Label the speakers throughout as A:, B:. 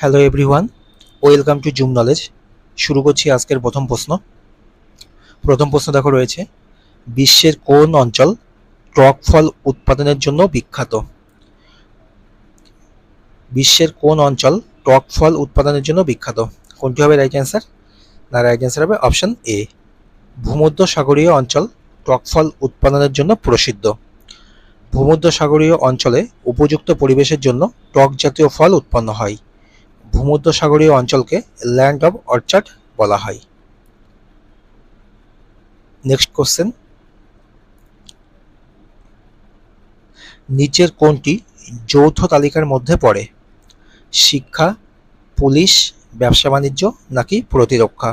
A: Hello everyone welcome to zoom knowledge শুরু করছি আজকের প্রথম প্রশ্ন। প্রথম প্রশ্ন দেখো রয়েছে, বিশ্বের কোন অঞ্চল টক ফল উৎপাদনের জন্য বিখ্যাত? বিশ্বের কোন অঞ্চল টক ফল উৎপাদনের জন্য বিখ্যাত? কোনটি হবে রাইট অ্যান্সার না রাইট অ্যান্সার হবে অপশন এ ভূমধ্য সাগরীয় অঞ্চল টক ফল উৎপাদনের জন্য প্রসিদ্ধ। ভূমধ্য সাগরীয় অঞ্চলে উপযুক্ত পরিবেশের জন্য টক জাতীয় ফল উৎপন্ন হয়। ভূমধ্য সাগরীয় অঞ্চলকে ল্যান্ড অব অর্চার্ড বলা হয়। নেক্সট কোশ্চেন নিচের কোনটি যৌথ তালিকার মধ্যে পড়ে। শিক্ষা, পুলিশ, ব্যবসা বাণিজ্য নাকি প্রতিরক্ষা?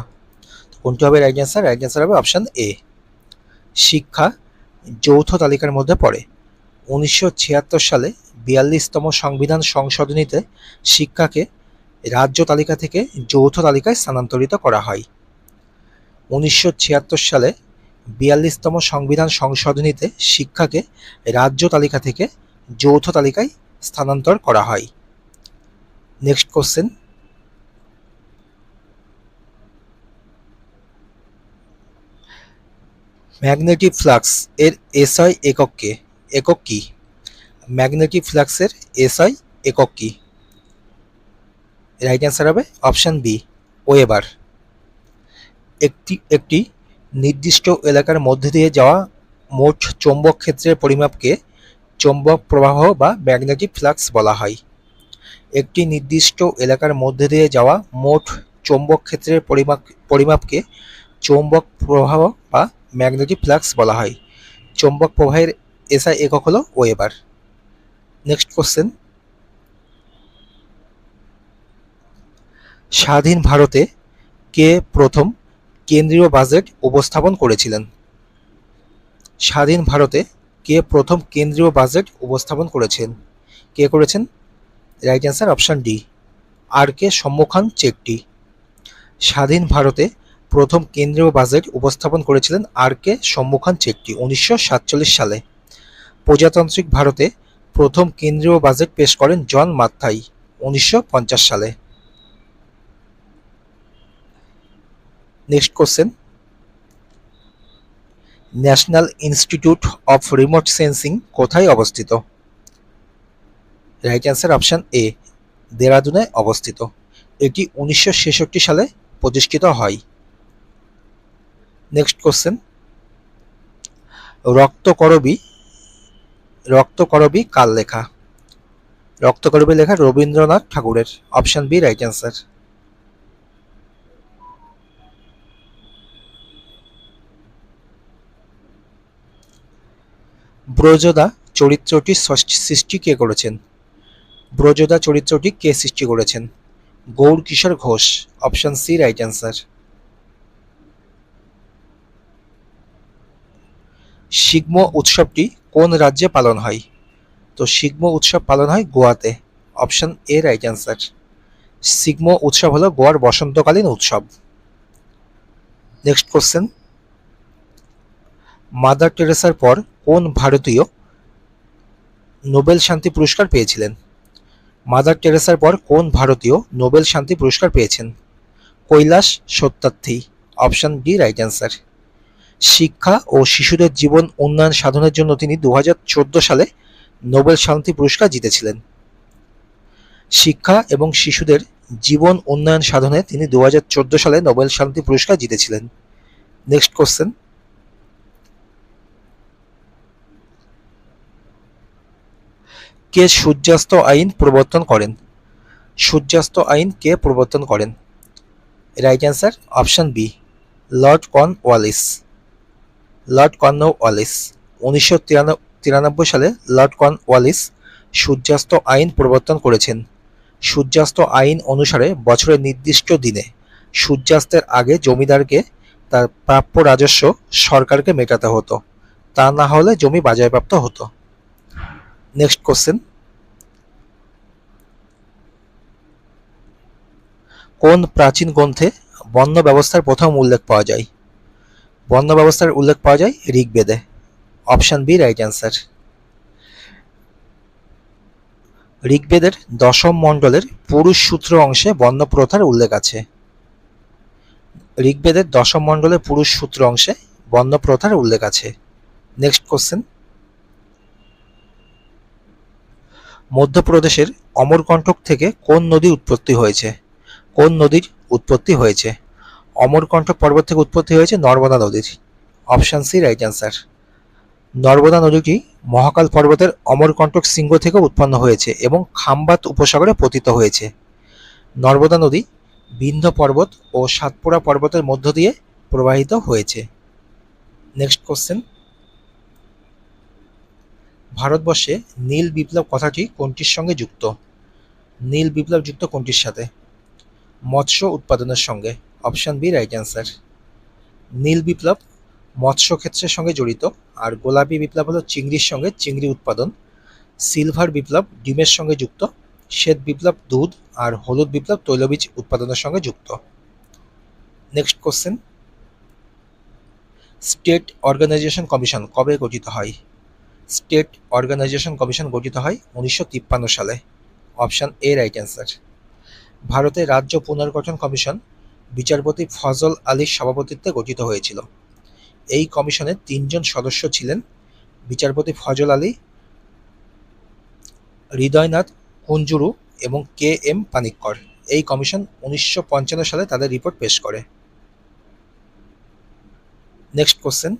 A: কোনটি হবে রাইট অ্যান্সার রাইট অ্যান্সার হবে অপশন এ শিক্ষা যৌথ তালিকার মধ্যে পড়ে। উনিশশো ছিয়াত্তর সালে বিয়াল্লিশতম সংবিধান সংশোধনীতে শিক্ষাকে রাজ্য তালিকা থেকে যৌথ তালিকায় স্থানান্তরিত করা হয়। উনিশশো ছিয়াত্তর সালে বিয়াল্লিশতম সংবিধান সংশোধনীতে শিক্ষাকে রাজ্য তালিকা থেকে যৌথ তালিকায় স্থানান্তর করা হয়। Next question. ম্যাগনেটিক ফ্লাক্স এর এসআই একক একক কি? ম্যাগনেটিক ফ্লাক্সের এসআই একক কি? রাইট অ্যান্সার হবে অপশান বি ওয়েবার একটি একটি নির্দিষ্ট এলাকার মধ্যে দিয়ে যাওয়া মোট চৌম্বক ক্ষেত্রের পরিমাপকে চৌম্বক প্রবাহ বা ম্যাগনেটিক ফ্লাক্স বলা হয়। একটি নির্দিষ্ট এলাকার মধ্যে দিয়ে যাওয়া মোট চৌম্বক ক্ষেত্রের পরিমাপ, পরিমাপকে চৌম্বক প্রবাহ বা ম্যাগনেটিক ফ্লাক্স বলা হয়। চৌম্বক প্রবাহের এসআই একক হলো ওয়েবার নেক্সট কোশ্চেন স্বাধীন ভারতে কে প্রথম কেন্দ্রীয় বাজেট উপস্থাপন করেছিলেন? স্বাধীন ভারতে কে প্রথম কেন্দ্রীয় বাজেট উপস্থাপন করেছেন? কে করেছেন? Right answer option D. R K Shanmukham Chetty? স্বাধীন ভারতে প্রথম কেন্দ্রীয় বাজেট উপস্থাপন করেছিলেন আর কে সম্মুখান চেকটি? উনিশশো সাতচল্লিশ সালে। প্রজাতান্ত্রিক ভারতে প্রথম কেন্দ্রীয় বাজেট পেশ করেন জন মাথাই উনিশশো পঞ্চাশ সালে। Next question national institute of remote sensing কোথায় অবস্থিত? রাইট অ্যান্সার অপশান এ দেরাদুনে অবস্থিত। এটি উনিশশো ছেষট্টি সালে প্রতিষ্ঠিত হয়। নেক্সট কোশ্চেন রক্তকরবী রক্তকরবী কার লেখা? রক্তকরবী লেখা রবীন্দ্রনাথ ঠাকুরের। Option B right answer Brajada চরিত্রটি সৃষ্টি কে করেছেন? ব্রজদা চরিত্রটি কে সৃষ্টি করেছেন? Gour Kishore Ghosh option C right answer Shigmo উৎসবটি কোন রাজ্যে পালন হয়? তো শিগ্ম উৎসব পালন হয় গোয়াতে option A right answer Shigmo উৎসব হলো গোয়ার বসন্তকালীন উৎসব। নেক্সট কোশ্চেন মাদার টেরেসার পর কোন ভারতীয় নোবেল শান্তি পুরস্কার পেয়েছিলেন? মাদার টেরেসার পর কোন ভারতীয় নোবেল শান্তি পুরস্কার পেয়েছেন? Kailash Satyarthi, option D, right answer. শিক্ষা ও শিশুদের জীবন উন্নয়ন সাধনের জন্য তিনি দু হাজার চোদ্দ সালে নোবেল শান্তি পুরস্কার জিতেছিলেন। শিক্ষা এবং শিশুদের জীবন উন্নয়ন সাধনে তিনি দু হাজার চোদ্দ সালে নোবেল শান্তি পুরস্কার জিতেছিলেন। Next question. কে সূর্যাস্ত আইন প্রবর্তন করেন? সূর্যাস্ত আইন কে প্রবর্তন করেন? Right answer option B Lord Cornwallis Lord Cornwallis উনিশশো তিরানব্বই সালে লর্ড কর্ন ওয়ালিস সূর্যাস্ত আইন প্রবর্তন করেছেন। সূর্যাস্ত আইন অনুসারে বছরের নির্দিষ্ট দিনে সূর্যাস্তের আগে জমিদারকে তার প্রাপ্য রাজস্ব সরকারকে মেটাতে হতো। তা না হলে জমি বাজারপ্রাপ্ত হতো। Next question. কোন প্রাচীন গ্রন্থে বন্য ব্যবস্থার প্রথম উল্লেখ পাওয়া যায়? বর্ণ ব্যবস্থার উল্লেখ পাওয়া যায় ঋগ্বেদে। Option B, right answer. ঋগ্বেদের দশম মণ্ডলের পুরুষ সূত্র অংশে বর্ণ প্রথার উল্লেখ আছে। ঋগ্বেদের দশম মণ্ডলের পুরুষ সূত্র অংশে বর্ণ প্রথার উল্লেখ আছে। Next question. মধ্যপ্রদেশের অমরকণ্টক থেকে কোন নদীর উৎপত্তি হয়েছে? কোন নদীর উৎপত্তি হয়েছে? অমরকণ্টক পর্বত থেকে উৎপত্তি হয়েছে নর্মদা নদীর। Option C, right answer. Narmada নদীটি মহাকাল পর্বতের অমরকণ্টক শৃঙ্গ থেকে উৎপন্ন হয়েছে এবং খাম্বাত উপসাগরে পতিত হয়েছে। নর্মদা নদী বিন্ধ্য পর্বত ও সাতপুরা পর্বতের মধ্য দিয়ে প্রবাহিত হয়েছে। নেক্সট কোশ্চেন ভারতবর্ষে নীল বিপ্লব কথাটি কোনটির সঙ্গে যুক্ত? নীল বিপ্লব যুক্ত কোনটির সাথে? মৎস্য উৎপাদনের সঙ্গে। Option B, right answer. নীল বিপ্লব মৎস্য ক্ষেত্রের সঙ্গে জড়িত, আর গোলাপি বিপ্লব হলো চিংড়ির সঙ্গে চিংড়ি উৎপাদন। সিলভার বিপ্লব ডিমের সঙ্গে যুক্ত, শ্বেত বিপ্লব দুধ, আর হলুদ বিপ্লব তৈলবীজ উৎপাদনের সঙ্গে যুক্ত। Next question. State organisation commission কবে গঠিত হয়? স্টেট অর্গানাইজেশন কমিশন গঠিত হয় উনিশশো তিপ্পান্ন সালে। Option A right answer. ভারতের রাজ্য পুনর্গঠন কমিশন বিচারপতি ফজল আলীর সভাপতিত্বে গঠিত হয়েছিল। এই কমিশনের তিনজন সদস্য ছিলেন বিচারপতি ফজল আলী, হৃদয়নাথ কুঞ্জুরু এবং কে এম পানিক্কর। এই কমিশন উনিশশো পঞ্চান্ন সালে তাদের রিপোর্ট পেশ করে। Next question.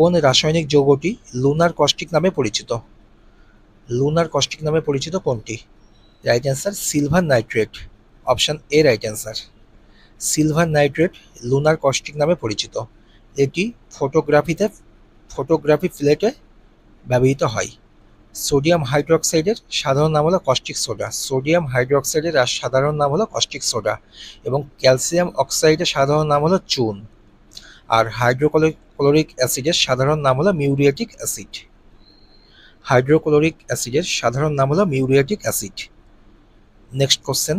A: কোন রাসায়নিক যৌগটি লুনার কস্টিক নামে পরিচিত? লুনার কস্টিক নামে পরিচিত কোনটি? Right answer silver nitrate option A right answer silver nitrate lunar caustic নামে পরিচিত। এটি ফটোগ্রাফিতে ফটোগ্রাফি ফ্লেটে ব্যবহৃত হয়। সোডিয়াম হাইড্রোক্সাইডের সাধারণ নাম হলো কস্টিক সোডা সোডিয়াম হাইড্রোক্সাইডের সাধারণ নাম হলো কস্টিক সোডা এবং ক্যালসিয়াম অক্সাইডের সাধারণ নাম হলো চুন। আর হাইড্রোক্লোরিক অ্যাসিডের সাধারণ নাম হলো মিউরিয়েটিক অ্যাসিড হাইড্রোক্লোরিক অ্যাসিডের সাধারণ নাম হলো muriatic acid next question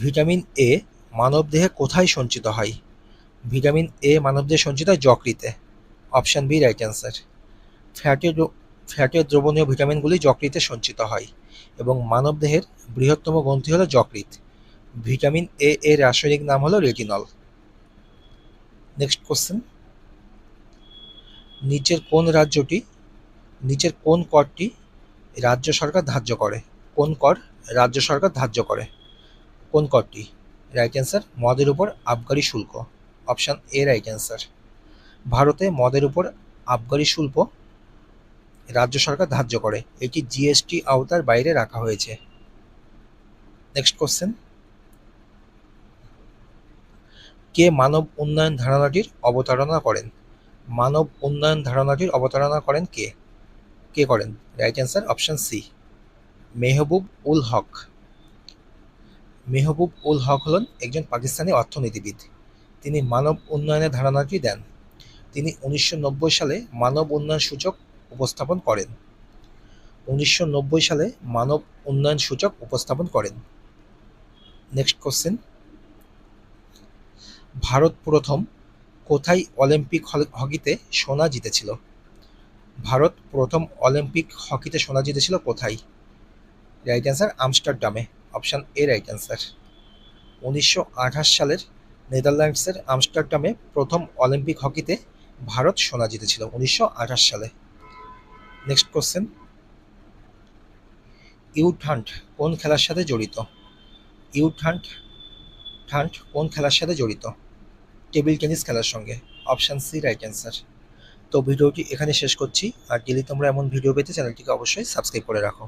A: vitamin A মানবদেহে কোথায় সঞ্চিত হয়? ভিটামিন এ মানবদেহে সঞ্চিত হয় যকৃতে। অপশান বি রাইট অ্যান্সার ফ্যাটে ফ্যাটে দ্রবণীয় ভিটামিনগুলি যকৃতে সঞ্চিত হয় এবং মানবদেহের বৃহত্তম গ্রন্থি হলো যকৃত। ভিটামিন এ এর রাসায়নিক নাম হলো রেটিনল নেক্সট কোশ্চেন নিচের কোন রাজ্যটি, নিচের কোন করটি রাজ্য সরকার ধার্য করে? কোন কর রাজ্য সরকার ধার্য করে? কোন করটি? রাইট অ্যান্সার মদের উপর আবগারি শুল্ক। অপশান এ রাইট অ্যান্সার ভারতে মদের উপর আবগারি শুল্ক রাজ্য সরকার ধার্য করে। এটি জিএসটি আওতার বাইরে রাখা হয়েছে। নেক্সট কোশ্চেন কে মানব উন্নয়ন ধারণাটির অবতারণা করেন? মানব উন্নয়ন ধারণাটির অবতারণা করেন কে? কে করেন? Right answer option C. Mahbub ul Haq. Mahbub ul Haq হলেন একজন পাকিস্তানি অর্থনীতিবিদ। তিনি মানব উন্নয়নের ধারণাটি দেন। তিনি উনিশশো নব্বই সালে মানব উন্নয়ন সূচক উপস্থাপন করেন। উনিশশো নব্বই সালে মানব উন্নয়ন সূচক উপস্থাপন করেন। নেক্সট কোশ্চেন ভারত প্রথম কোথায় অলিম্পিক হকিতে সোনা জিতেছিল? ভারত প্রথম অলিম্পিক হকিতে সোনা জিতেছিল কোথায়? রাইট অ্যান্সার আমস্টারডামে। অপশান এ রাইট অ্যান্সার উনিশশো আঠাশ সালের নেদারল্যান্ডসের আমস্টারডামে প্রথম অলিম্পিক হকিতে ভারত সোনা জিতেছিল, উনিশশো আঠাশ সালে। নেক্সট কোশ্চেন ইউঠান্ট কোন খেলার সাথে জড়িত? ইউঠান্ট ঠান্ট কোন খেলার সাথে জড়িত? টেবিল টেনিস খেলার সঙ্গে। Option C, right answer. তো ভিডিওটি এখানে শেষ করছি। আর ডেলি তোমরা এমন ভিডিও পেতে চ্যানেলটিকে অবশ্যই সাবস্ক্রাইব করে রাখো।